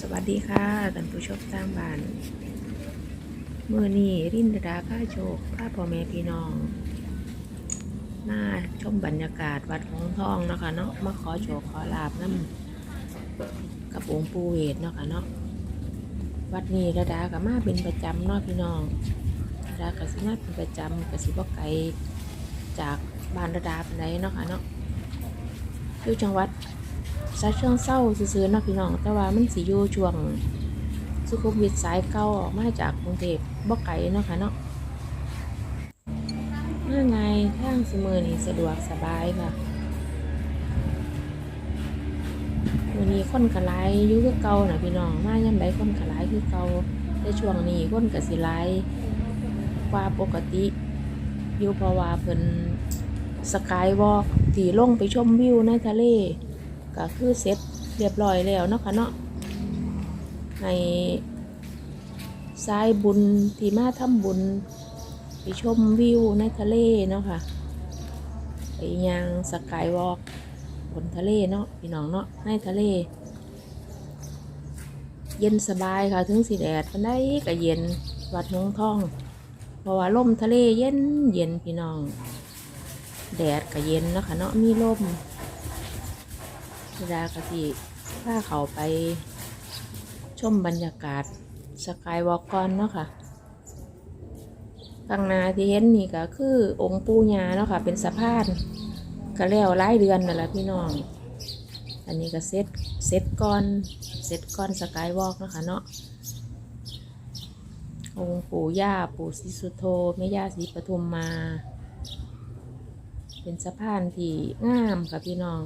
สวัสดีค่ะท่านผู้ชมทางบ้านเมื่อนี้รินดาผ้าโชคผ้าพ่อแม่พี่น้อง มาชมบรรยากาศวัดของทองเนาะคะเนาะมาขอโชคขอลาบน้ำกับองค์ปูเวทเนาะค่ะเนาะวัดนี้ระดากับมาเป็นประจำเนาะพี่น้องระดากับสิมาเป็นประจำกับสิบ่ไกลจากบ้านระดาเป็นไรเนาะค่ะเนาะอยู่จังหวัด ซาช่วงเศร้าซื้อๆเนาะพี่น้อง แต่ว่ามันสิอยู่ช่วงสุขุมวิทสายเก่าออกมาจากกรุงเทพบ่ไกลเนาะค่ะเนาะมาไงทางสมือนี่สะดวกสบายค่ะวันนี้คนกระไลายอยู่คือเก่านะพี่น้องมาย่ำใดคนกระไลายคือเก่าในช่วงนี้คนกสิไลกว่าปกติอยู่เพราะว่าเพิ่นสกายวอล์กที่ลงไปชมวิวในทะเล ก็คือเสร็จเรียบร้อยแล้วเนาะค่ะเนาะให้สายบุญที่มาทำบุญไปชมวิวในทะเลเนาะค่ะไปยังสกายวอล์กบนทะเลเนาะพี่น้องเนาะในทะเล เย็นสบายค่ะถึงสีแดดมันได้ก็เย็นวัดหงทองเพราะว่าลมทะเลเย็นเย็นพี่น้อง แดดก็เย็นนะคะเนาะมีลม เวลากะทิพาเขาไปชมบรรยากาศสกายวอล์กก่อนเนาะค่ะข้างหน้าที่เห็นนี่ก็คือองค์ปู่ย่าเนาะค่ะ เป็นสะพานก็แล้วหลายเดือนนั่นแหละพี่น้อง อันนี้ก็เซ็ตเซ็ตก้อนเซ็ตก้อนสกายวอล์กนะคะเนาะองค์ปู่ย่าปู่ศรีสุโธแม่ย่าศรีปทุมมา เป็นสะพานที่งามค่ะพี่น้อง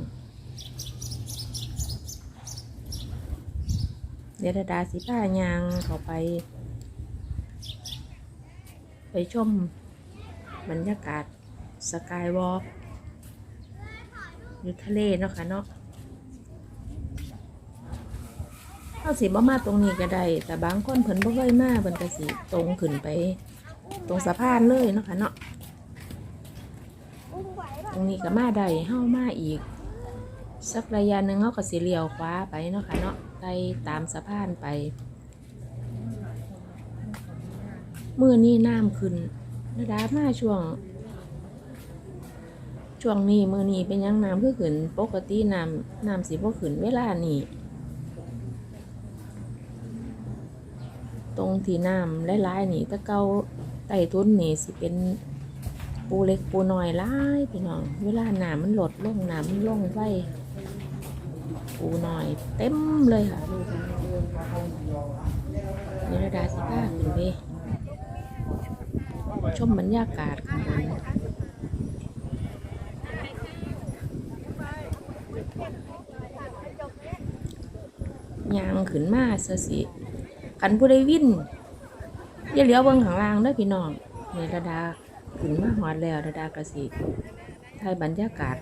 เดยวดาดาสิผ้ายางเขาไป ไปชมบรรยากาศสกายวอล์กอยู่ทะเลเนาะค่ะเนาะเอาสิบ่มาตรงนี้ก็ได้ แต่บางคนเพิ่นบ่เคยมาเพิ่นก็สิตรงขึ้นไป ตรงสะพานเลยเนาะค่ะเนาะตรงนี้ก็มาได้เฮ้ามาอีก สักระยะหนึ่งเขาก็สิเลี้ยวขวาไปเนาะค่ะเนาะ ไปตามสะพานไปมือนี้น้ำขึ้นระดับมาช่วง ช่วงนี้มือนี้เป็นยังน้ำคือขึ้น ปกติน้ำน้ำสิบ่ขึ้นเวลานี้ตรงที่น้ำหลายๆนี่ตะเกาไต่ทุนนี่สิเป็นปูเล็กปูน้อยหลายพี่น้อง เวลาน้ำมันลดลงน้ำมันลงไว ปูหน่อยเต็มเลยค่ะเนรดาสิบ้าขึ้นไปชมบรรยากาศข้างบนยางขึ้นมาเสยสิกันผู้ใดวิ่นอย่าเหลียวเบิ่งข้างล่างเด้อพี่น้องเนรดาขึ้นมาหอดแล้วระดากระสิถ่ายบรรยากาศ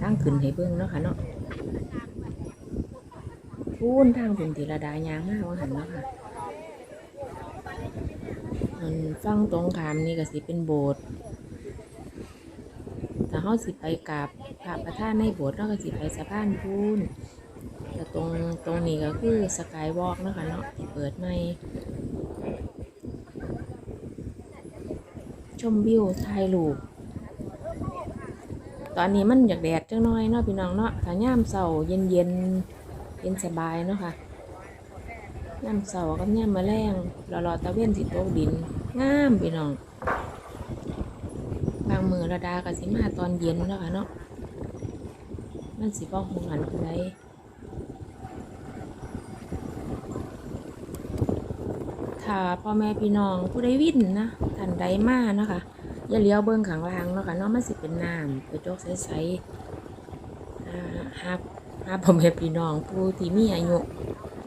ทางขึ้นให้เบิ่งเนาะค่ะเนาะ พูนทางเป็นติระดายางมากว่าหันเนาะค่ะมันฟังตรงขามนี่ก็สิเป็นโบสถ์ถ้าเฮาสิไปกราบพระประธานในโบสถ์เราก็สิไปสะพานพูนแต่ตรงตรงนี้ก็คือสกายวอล์กนะคะเนาะที่เปิดใหม่ชมวิวถ่ายรูป ตอนนี้มันอยากแดดจังน้อยเนาะพี่น้องเนาะถ้าย่ามเสาเย็นเย็นเย็นสบายเนาะค่ะย่ำเสากับย่ำมาแรงรอรอๆตะเวนสิโตกดินงามพี่น้องบางมือระดากับสิมาตอนเย็นเนาะค่ะเนาะมันสิบอกหงหันคือไรถ้าพ่อแม่พี่น้องผู้ใดวิ่นนะท่านใดมาเนาะค่ะ อย่าเลี้ยวเบิ้งข้างล่างเนาะค่ะเนาะมันสิเป็นน้ำกระจกใสๆอ่าฮับถ้าผมเห็นพี่น้องผู้ที่มีอายุ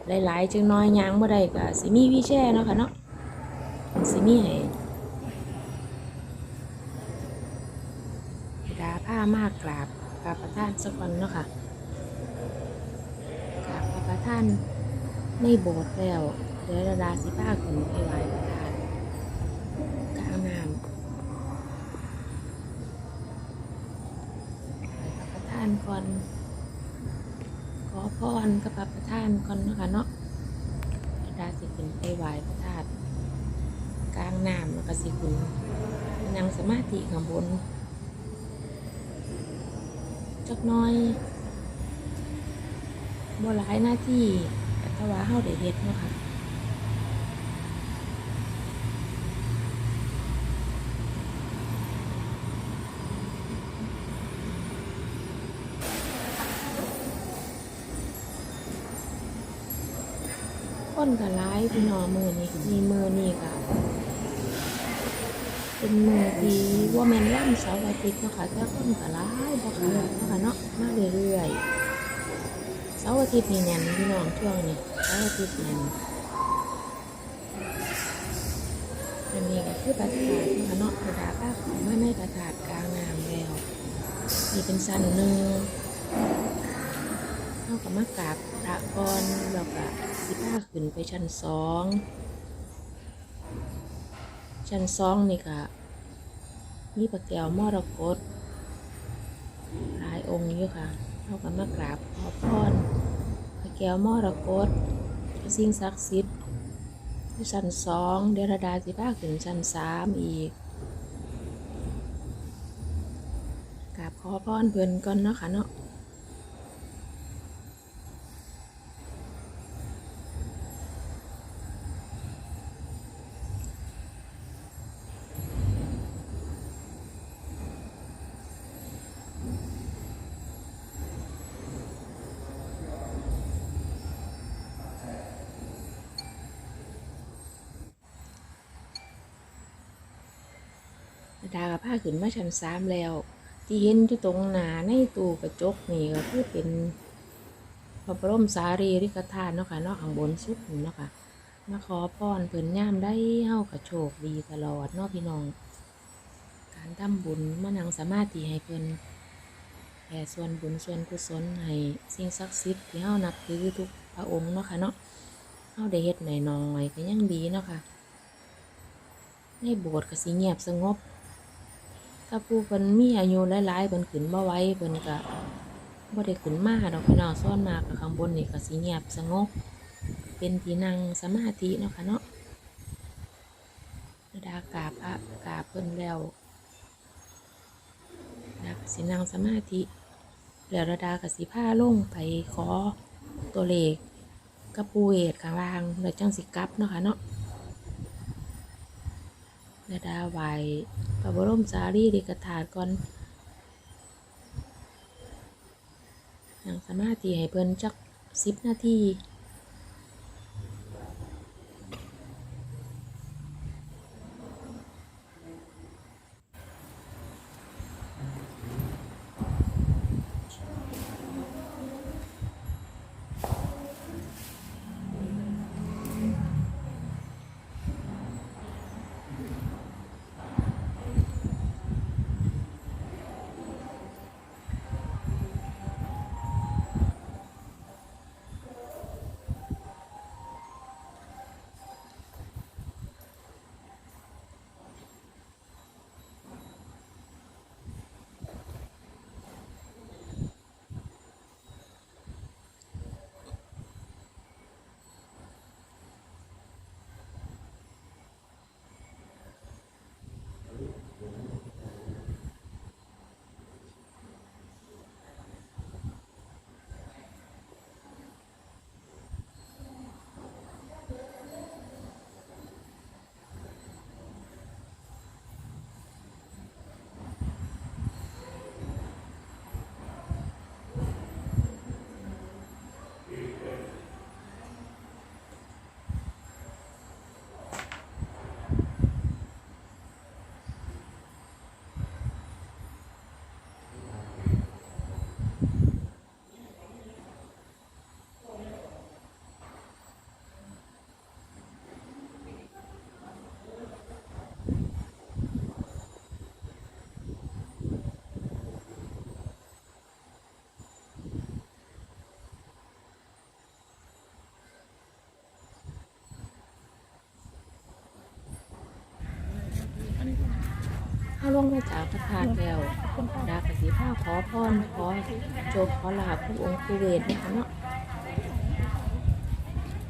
หลายๆจังน้อยยางบ่ได้ก็สิมีวิแช่เนาะค่ะเนาะสิมีให้ดาผ้ามากกราบพระประธานสักวันเนาะค่ะกราบพระประธานในโบสถ์แล้วเดี๋ยวดาสิผ้าขึ้นไปไหว้ประธานกลางน้ำานก่อน ขอพรกับพระประธานก่อนเนาะคะเนาะดาสิขึ้นไปไหว้พระธาตุกลางน้ำแล้วก็สิขึ้นนั่งสมาธิข้างบนจักน้อยบ่หลายหน้าที่แต่ว่าเฮาได้เฮ็ดเนาะค่ะ คนก็หลายพี่น้องมือนี่มีมือนี่ก็เป็นมือที่ว่าแมนล่ำเสาร์อาทิตย์เนาะค่ะแต่คนก็หลายบ่ค่ะเนาะค่ะเนาะมาเรื่อยๆเสาร์อาทิตย์นี่แน่นพี่น้องช่วงนี้เสาร์อาทิตย์แน่นอันนี้ก็คือประถาดเนาะค่ะเนาะประดาป้าของมาในประถาดกลางน้ำแล้วนี่เป็นสันหนึ่งเขาก็มากราบพระก่อนแล้วก็ สิพาขึ้นไปชั้นสอง ชั้นสองนี่ก็มีพระแก้วมรกตหลายองค์อยู่ค่ะเขาก็มากราบขอพรพระแก้วมรกตสิ่งศักดิ์สิทธิ์ชั้นสองเดรดาสิพาขึ้นชั้นสามอีกกราบขอพรเพิ่อนก่อนเนาะค่ะเนาะ ดากับผ้าขึ้นมาชั้นสามแล้ว ที่เห็นอยู่ตรงหนาในตู้กระจกนี่ก็คือเป็นพระบรมสารีริกธาตุเนาะค่ะเนาะข้างบนสุดนี่เนาะค่ะมาขอพรเพิ่นย่ามได้เฮากระโชคดีตลอดเนาะพี่น้อง การทำบุญมานังสามาธิให้เพิ่นแผ่ส่วนบุญส่วนกุศลให้สิ่งศักดิ์สิทธิ์ที่เฮานับถือทุกพระองค์เนาะค่ะเนาะเฮาได้เฮ็ดหน่อยๆก็ยังดีเนาะค่ะในโบสถ์ก็สิเงียบสงบ ถ้าผู้เพิ่นมีอายุหลายๆเพิ่นขึ้นบ่ไหว้เพิ่นก็บ่ได้ขึ้นมาดอกพี่น้องส่วนมากก็ข้างบนนี่ก็สิเงียบสงบ เป็นที่นั่งสมาธิเนาะค่ะเนาะระดากราบพระกราบเพิ่นแล้วระดากสินั่งสมาธิแล้วระดาก็สิพาลงไปขอตัวเลขกับปูเวทข้างล่างแล้วจังสิกลับเนาะค่ะเนาะระดาไหว พระบรมสารีริกธาตุก่อนนั่งสมาธิให้เพิ่นจักสิบนาที เข้าลงมาจากพระธาตุแล้วดากสีผ้าขอพรขอโชคขอลาภผู้องค์ผู้เวทนะคะเนาะ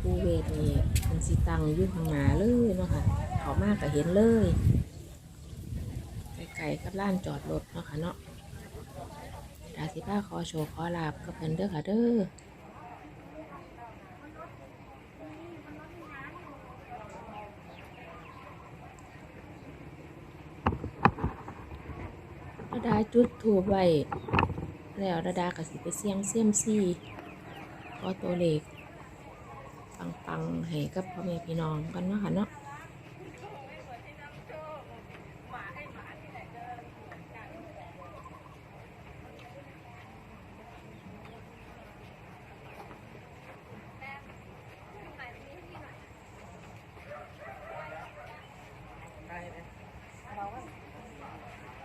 ปูเวทนี่มันสิตังอยู่ข้างหน้าเลยเนาะค่ะเขามากก็เห็นเลยไกลๆกับร้านจอดรถเนาะค่ะเนาะดาสิบ้าขอโชว์ขอลาบกับเพิ่นเด้อค่ะเด้อระดา จุดถูกไว้แล้วระดาก็สิไปเสี่ยงเสี่ยมซี่ขอตัวเลขปังๆให้กับพ่อแม่พี่น้องกันเนาะค่ะเนาะ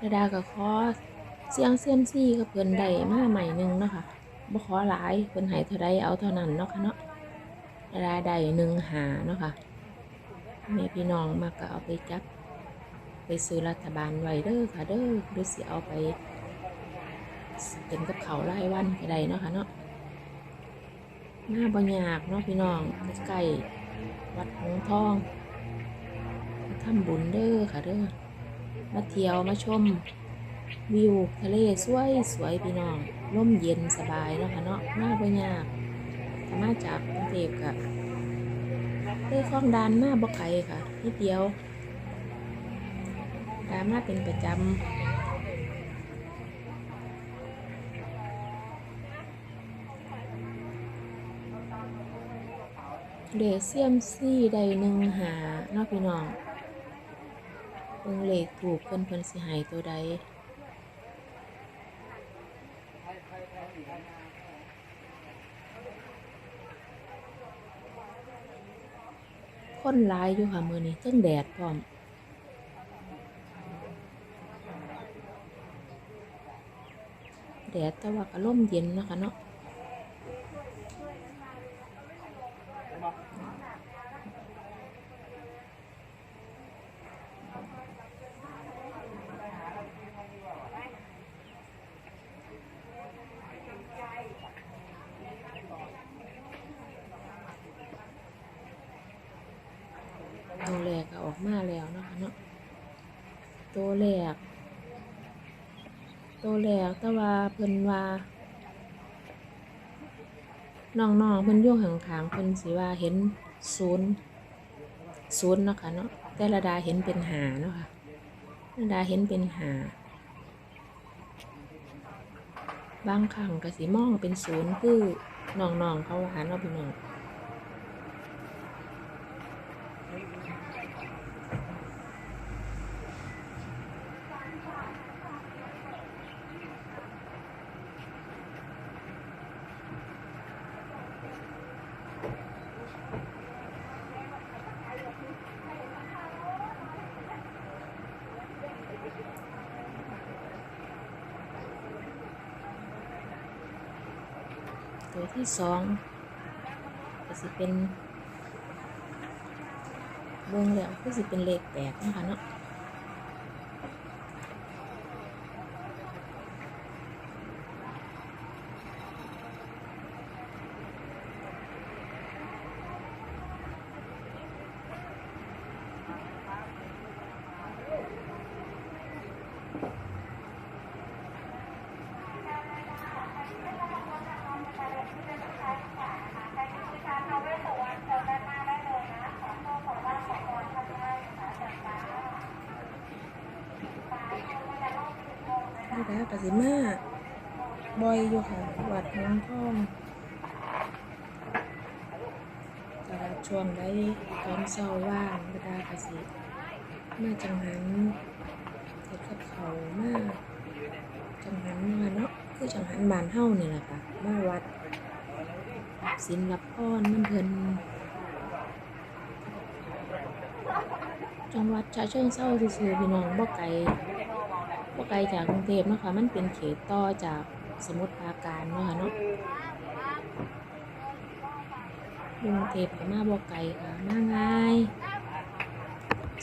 ระดาก็ขอเสียงเสี่ยมซี่กับเพิ่นได้มาใหม่หนึงเนาะค่ะบ่ขอหลายเพิ่นให้เท่าใดเอาเท่านั้นเนาะค่ะเนาะรายได้หนึ่งหาเนาะค่ะแม่พี่น้องมาก็เอาไปจับ ไปซื้อรัฐบาลไว้เด้อค่ะเด้อหรือสิเอาไปเป็นกับเขาวรายวันก็ได้เนาะค่ะเนาะหน้าบ่ยากเนาะพี่น้องใกล้วัดหงทองทำบุญเด้อค่ะเด้อมาเที่ยวมาชม วิวทะเลสวยสวยพี่น้องร่มเย็นสบายเนาะค่ะเนาะหน้าบ่ยากถ้ามาจากกรุงเทพค่ะเลยคลองดานมาบ่ไกลค่ะนิดเดียวดามาเป็นประจำเดเซียมซี่ใดหนึ่งหาเนอกพี่น้องเบิ่งเลขถูกเพิ่นเพิ่นสิหายตัวใด คนหลายอยู่ค่ะมือนี้เทั้งแดดพร้อมแดดแต่ว่าก็ร่มเย็นนะคะเนาะ ออกมาแล้วนะคะเนาะตัวแรกตัวแรกแต่ว่าเพิ่นว่าน้องๆเพิ่นอยู่ห่างๆเพิ่นสิว่าเห็นศูนย์ศูนย์เนาะค่ะเนาะแต่ละดาเห็นเป็นหาเนาะค่ะละดาเห็นเป็นหาบางครั้งก็สิมองเป็นศูนย์คือน้องๆเขาว่าเนาะพี่น้อง ตัวที่สองก็สิเป็นวงแล้วก็สิเป็นเลขแปดนะคะเนาะ นี่นะกสิมาบอยอยู่ค่ะวัดหงส์ทองแต่ละช่วงได้ตอนเช้าว่างเวลากสิมาจังหันเฮ็ดกับเขามาจังหันมาเนาะคือจังหันบานเฮานี่แหละค่ะมาวัดศิลปพรน้ำเพลินจังหวัดฉะเชิงเทราซื่อๆพี่น้องบ่ไกล บ่ไกลจากกรุงเทพเนาะค่ะมันเป็นเขตต่อจากสมุทรปราการเนาะค่ะเนาะกรุงเทพก็มาบ่ไกลค่ะมาง่าย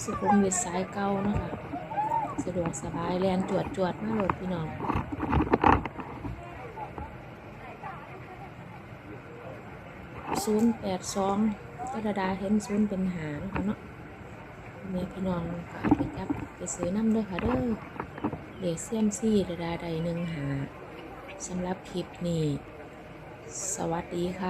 สุขุมวิทสายเก่าเนาะค่ะสะดวกสบายแลนจวดจวดมาโหลดพี่น้องศูนย์แปดสองก็ดาดาเห็นศูนย์เป็นหางเขาเนาะแม่พี่น้องก็เอาไปจับไปซื้อน้ำด้อค่ะเด้อ เลเซียมซี่ดาดาใดหนึ่งหาสำหรับคลิปนี้ สวัสดีค่ะ